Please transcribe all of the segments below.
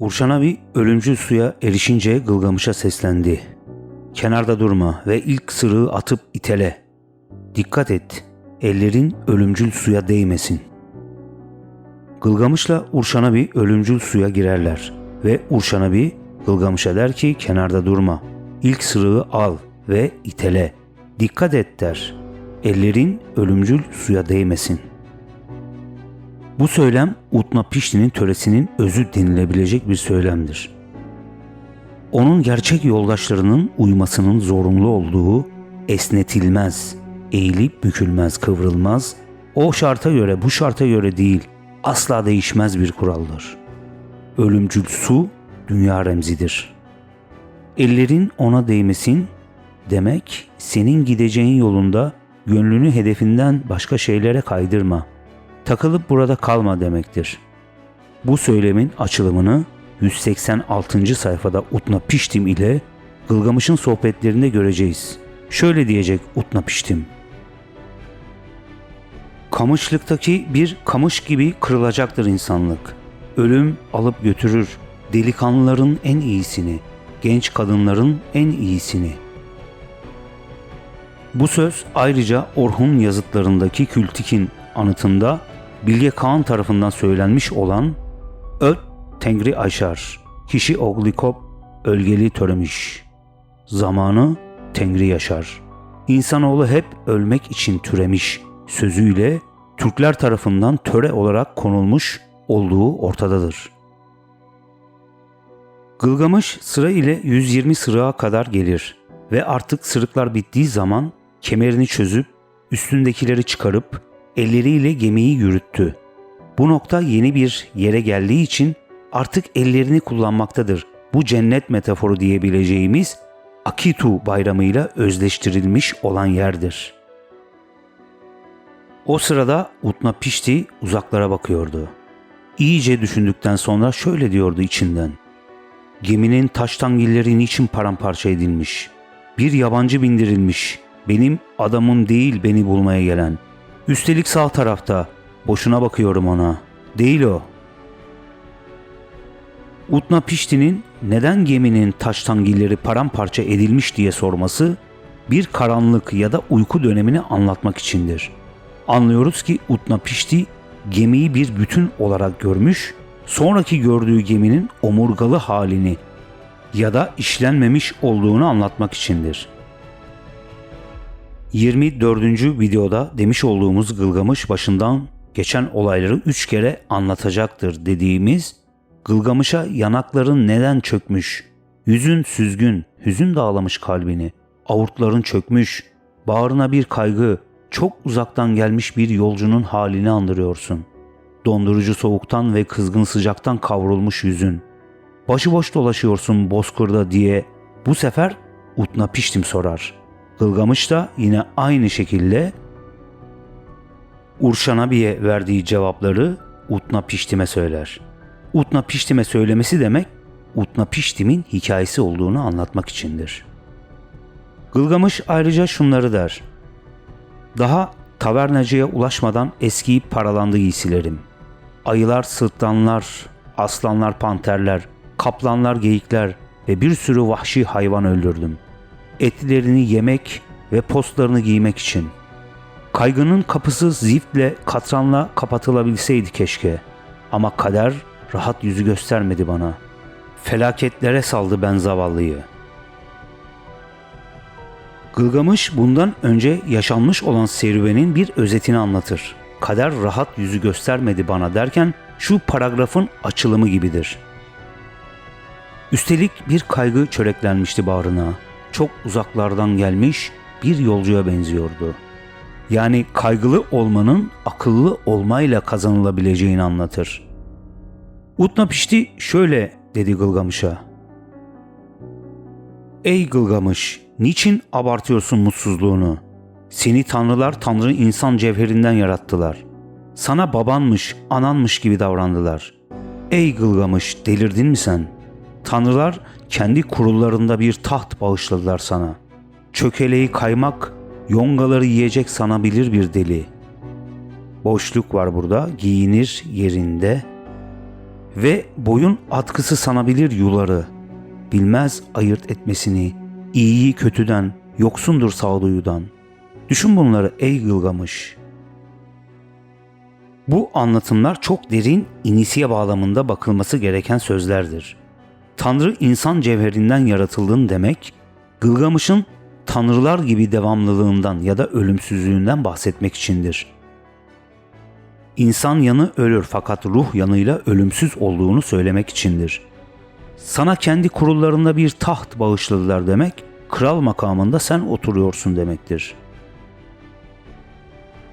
Urşanabi ölümcül suya erişince Gılgamış'a seslendi. Kenarda durma ve ilk sırığı atıp itele. Dikkat et, ellerin ölümcül suya değmesin. Gılgamış'la Urşanabi ölümcül suya girerler ve Urşanabi Gılgamış'a der ki kenarda durma. İlk sırığı al ve itele. Dikkat et der. Ellerin ölümcül suya değmesin.'' Bu söylem Utnapişti'nin töresinin özü denilebilecek bir söylemdir. Onun gerçek yoldaşlarının uymasının zorunlu olduğu esnetilmez, eğilip bükülmez, kıvrılmaz, o şarta göre bu şarta göre değil, asla değişmez bir kuraldır. Ölümcül su dünya remzidir. Ellerin ona değmesin demek senin gideceğin yolunda gönlünü hedefinden başka şeylere kaydırma.'' Takılıp burada kalma demektir. Bu söylemin açılımını 186. sayfada Utnapiştim ile Gılgamış'ın sohbetlerinde göreceğiz. Şöyle diyecek Utnapiştim. Kamışlıktaki bir kamış gibi kırılacaktır insanlık. Ölüm alıp götürür delikanlıların en iyisini, genç kadınların en iyisini. Bu söz ayrıca Orhun yazıtlarındaki Kültik'in anıtında Bilge Kağan tarafından söylenmiş olan Öt Tengri Aşar, Kişi Oglikop Ölgeli Töremiş. Zamanı Tengri yaşar. İnsanoğlu hep ölmek için türemiş sözüyle Türkler tarafından töre olarak konulmuş olduğu ortadadır. Gılgamış sıra ile 120 sırığa kadar gelir ve artık sırıklar bittiği zaman kemerini çözüp üstündekileri çıkarıp elleriyle gemiyi yürüttü. Bu nokta yeni bir yere geldiği için artık ellerini kullanmaktadır. Bu cennet metaforu diyebileceğimiz Akitu bayramıyla özleştirilmiş olan yerdir. O sırada Utnapişti uzaklara bakıyordu. İyice düşündükten sonra şöyle diyordu içinden. Geminin taş tangilleri niçin paramparça edilmiş? Bir yabancı bindirilmiş. Benim adamım değil beni bulmaya gelen. Üstelik sağ tarafta. Boşuna bakıyorum ona. Değil o. Utna Pişti'nin neden geminin taş tangilleri paramparça edilmiş diye sorması bir karanlık ya da uyku dönemini anlatmak içindir. Anlıyoruz ki Utna Pişti gemiyi bir bütün olarak görmüş, sonraki gördüğü geminin omurgalı halini ya da işlenmemiş olduğunu anlatmak içindir.'' 24. videoda demiş olduğumuz Gılgamış başından geçen olayları 3 kere anlatacaktır dediğimiz Gılgamış'a yanakların neden çökmüş, yüzün süzgün, hüzün dağlamış kalbini, avurtların çökmüş, bağrına bir kaygı, çok uzaktan gelmiş bir yolcunun halini andırıyorsun. Dondurucu soğuktan ve kızgın sıcaktan kavrulmuş yüzün. Başıboş dolaşıyorsun bozkırda diye bu sefer Utna Piştim sorar.'' Gılgamış da yine aynı şekilde Urşanabi'ye verdiği cevapları Utna Piştim'e söyler. Utna Piştim'e söylemesi demek Utna Piştim'in hikayesi olduğunu anlatmak içindir. Gılgamış ayrıca şunları der. Daha tavernacıya ulaşmadan eskiyip paralandı giysilerim. Ayılar, sırtlanlar, aslanlar, panterler, kaplanlar, geyikler ve bir sürü vahşi hayvan öldürdüm etlerini yemek ve postlarını giymek için. Kaygının kapısı ziftle katranla kapatılabilseydi keşke. Ama kader rahat yüzü göstermedi bana. Felaketlere saldı ben zavallıyı. Gılgamış bundan önce yaşanmış olan serüvenin bir özetini anlatır. Kader rahat yüzü göstermedi bana derken şu paragrafın açılımı gibidir. Üstelik bir kaygı çöreklenmişti bağrına çok uzaklardan gelmiş bir yolcuya benziyordu. Yani kaygılı olmanın akıllı olmayla kazanılabileceğini anlatır. Utnapişti şöyle dedi Gılgamış'a. Ey Gılgamış, niçin abartıyorsun mutsuzluğunu? Seni tanrılar tanrı insan cevherinden yarattılar. Sana babanmış, ananmış gibi davrandılar. Ey Gılgamış, delirdin mi sen? Tanrılar kendi kurullarında bir taht bağışladılar sana. Çökeleği kaymak, yongaları yiyecek sanabilir bir deli. Boşluk var burada, giyinir yerinde ve boyun atkısı sanabilir yuları. Bilmez ayırt etmesini, iyiyi kötüden, yoksundur sağduyudan. Düşün bunları ey Gılgamış. Bu anlatımlar çok derin inisiye bağlamında bakılması gereken sözlerdir. Tanrı insan cevherinden yaratıldığın demek, Gılgamış'ın tanrılar gibi devamlılığından ya da ölümsüzlüğünden bahsetmek içindir. İnsan yanı ölür fakat ruh yanıyla ölümsüz olduğunu söylemek içindir. Sana kendi kurullarında bir taht bağışladılar demek, kral makamında sen oturuyorsun demektir.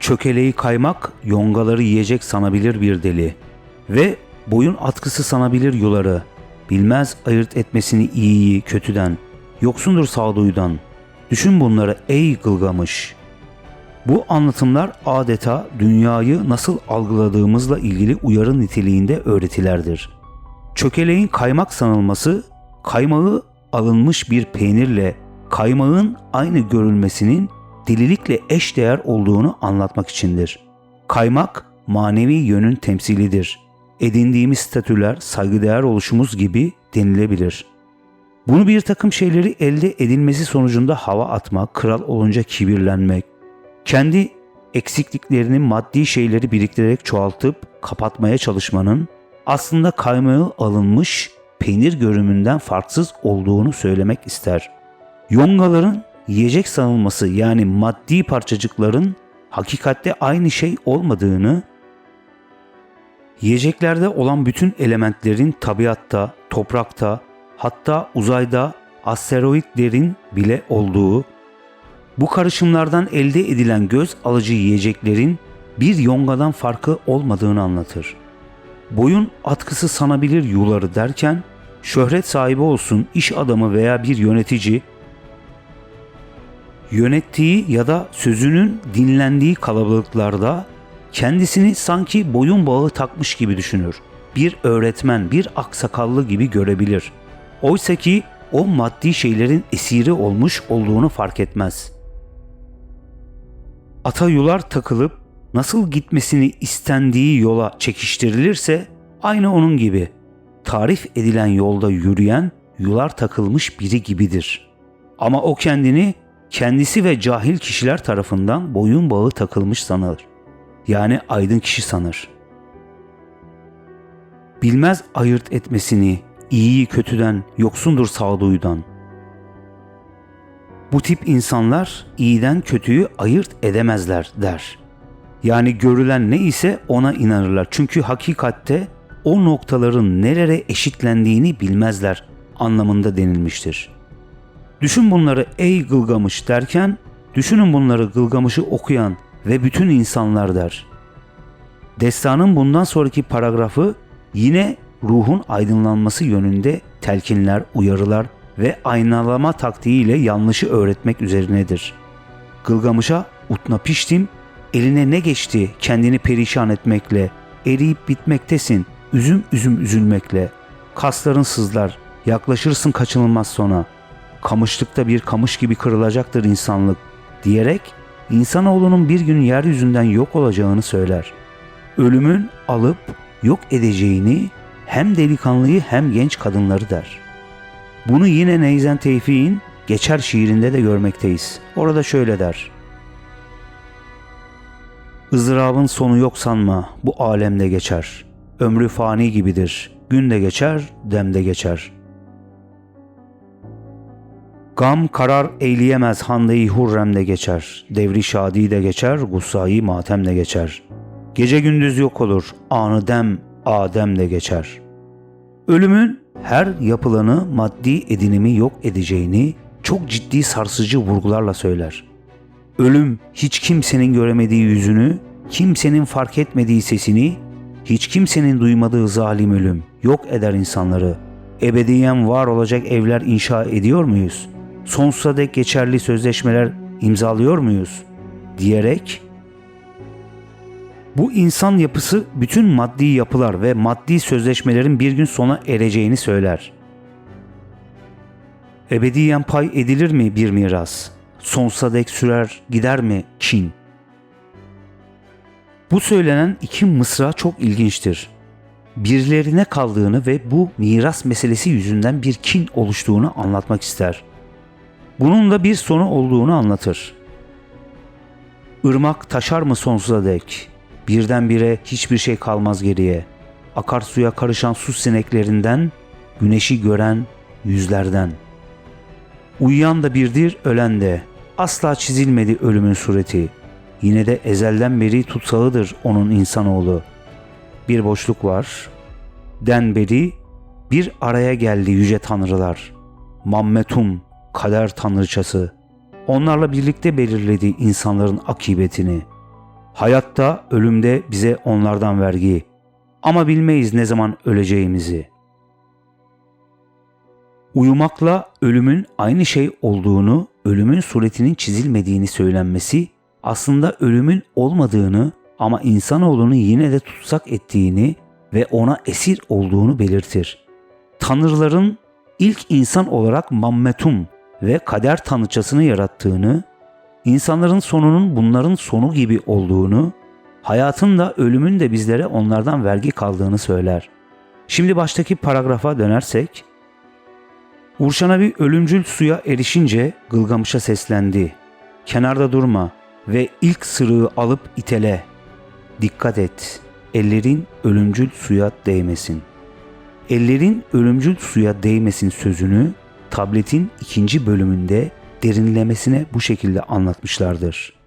Çökeleği kaymak, yongaları yiyecek sanabilir bir deli ve boyun atkısı sanabilir yuları, bilmez ayırt etmesini iyiyi kötüden, yoksundur sağduyudan. Düşün bunları ey Gılgamış. Bu anlatımlar adeta dünyayı nasıl algıladığımızla ilgili uyarı niteliğinde öğretilerdir. Çökeleğin kaymak sanılması, kaymağı alınmış bir peynirle kaymağın aynı görülmesinin delilikle eşdeğer olduğunu anlatmak içindir. Kaymak manevi yönün temsilidir. Edindiğimiz statüler saygıdeğer oluşumuz gibi denilebilir. Bunu bir takım şeyleri elde edilmesi sonucunda hava atmak, kral olunca kibirlenmek, kendi eksikliklerini maddi şeyleri biriktirerek çoğaltıp kapatmaya çalışmanın aslında kaymağı alınmış peynir görümünden farksız olduğunu söylemek ister. Yongaların yiyecek sanılması yani maddi parçacıkların hakikatte aynı şey olmadığını, yiyeceklerde olan bütün elementlerin tabiatta, toprakta, hatta uzayda asteroidlerin bile olduğu, bu karışımlardan elde edilen göz alıcı yiyeceklerin bir yongadan farkı olmadığını anlatır. Boyun atkısı sanabilir yuları derken, şöhret sahibi olsun iş adamı veya bir yönetici, yönettiği ya da sözünün dinlendiği kalabalıklarda kendisini sanki boyun bağı takmış gibi düşünür. Bir öğretmen, bir aksakallı gibi görebilir. Oysa ki o maddi şeylerin esiri olmuş olduğunu fark etmez. Ata yular takılıp nasıl gitmesini istendiği yola çekiştirilirse aynı onun gibi tarif edilen yolda yürüyen yular takılmış biri gibidir. Ama o kendini kendisi ve cahil kişiler tarafından boyun bağı takılmış sanır. Yani aydın kişi sanır. Bilmez ayırt etmesini, iyiyi kötüden, yoksundur sağduyudan. Bu tip insanlar iyiden kötüyü ayırt edemezler der. Yani görülen ne ise ona inanırlar. Çünkü hakikatte o noktaların nerelere eşitlendiğini bilmezler anlamında denilmiştir.'' Düşün bunları ey Gılgamış derken düşünün bunları Gılgamış'ı okuyan ve bütün insanlar der. Destanın bundan sonraki paragrafı yine ruhun aydınlanması yönünde telkinler, uyarılar ve aynalama taktiğiyle yanlışı öğretmek üzerinedir. Gılgamış'a Utnapiştim, eline ne geçti kendini perişan etmekle, eriyip bitmektesin, üzüm üzüm üzülmekle, kasların sızlar, yaklaşırsın kaçınılmaz sona.'' kamışlıkta bir kamış gibi kırılacaktır insanlık diyerek insanoğlunun bir gün yeryüzünden yok olacağını söyler. Ölümün alıp yok edeceğini hem delikanlıyı hem genç kadınları der. Bunu yine Neyzen Tevfik'in Geçer şiirinde de görmekteyiz. Orada şöyle der. Izdırabın sonu yok sanma, bu alemde geçer. Ömrü fani gibidir, gün de geçer, dem de geçer.'' Gam karar eyleyemez hande-i hurremde geçer. Devri şadi de geçer, gussayı matem de geçer. Gece gündüz yok olur, anı dem, adem de geçer. Ölümün her yapılanı maddi edinimi yok edeceğini çok ciddi sarsıcı vurgularla söyler. Ölüm hiç kimsenin göremediği yüzünü, kimsenin fark etmediği sesini, hiç kimsenin duymadığı zalim ölüm yok eder insanları. Ebediyen var olacak evler inşa ediyor muyuz?'' Sonsuza dek geçerli sözleşmeler imzalıyor muyuz? diyerek bu insan yapısı bütün maddi yapılar ve maddi sözleşmelerin bir gün sona ereceğini söyler. Ebediyen pay edilir mi bir miras? Sonsuza dek sürer gider mi kin? Bu söylenen iki mısra çok ilginçtir. birilerine kaldığını ve bu miras meselesi yüzünden bir kin oluştuğunu anlatmak ister. Bunun da bir sonu olduğunu anlatır. Irmak taşar mı sonsuza dek? Birdenbire hiçbir şey kalmaz geriye. Akarsuya karışan su sineklerinden, güneşi gören yüzlerden. Uyuyan da birdir, ölen de. Asla çizilmedi ölümün sureti. Yine de ezelden beri tutsağıdır onun insanoğlu. Bir boşluk var. Den beri bir araya geldi yüce tanrılar. Mammetum, kader tanrıçası. Onlarla birlikte belirledi insanların akibetini. Hayatta, ölümde bize onlardan vergi. Ama bilmeyiz ne zaman öleceğimizi. Uyumakla ölümün aynı şey olduğunu, ölümün suretinin çizilmediğini söylenmesi aslında ölümün olmadığını ama insanoğlunu yine de tutsak ettiğini ve ona esir olduğunu belirtir. Tanrıların ilk insan olarak Mammetum ve kader tanrıçasını yarattığını, insanların sonunun bunların sonu gibi olduğunu, hayatın da ölümün de bizlere onlardan vergi kaldığını söyler. Şimdi baştaki paragrafa dönersek, Urşana bir ölümcül suya erişince Gılgamış'a seslendi. Kenarda durma ve ilk sırığı alıp itele. Dikkat et, ellerin ölümcül suya değmesin. Ellerin ölümcül suya değmesin sözünü tabletin ikinci bölümünde derinlemesine bu şekilde anlatmışlardır.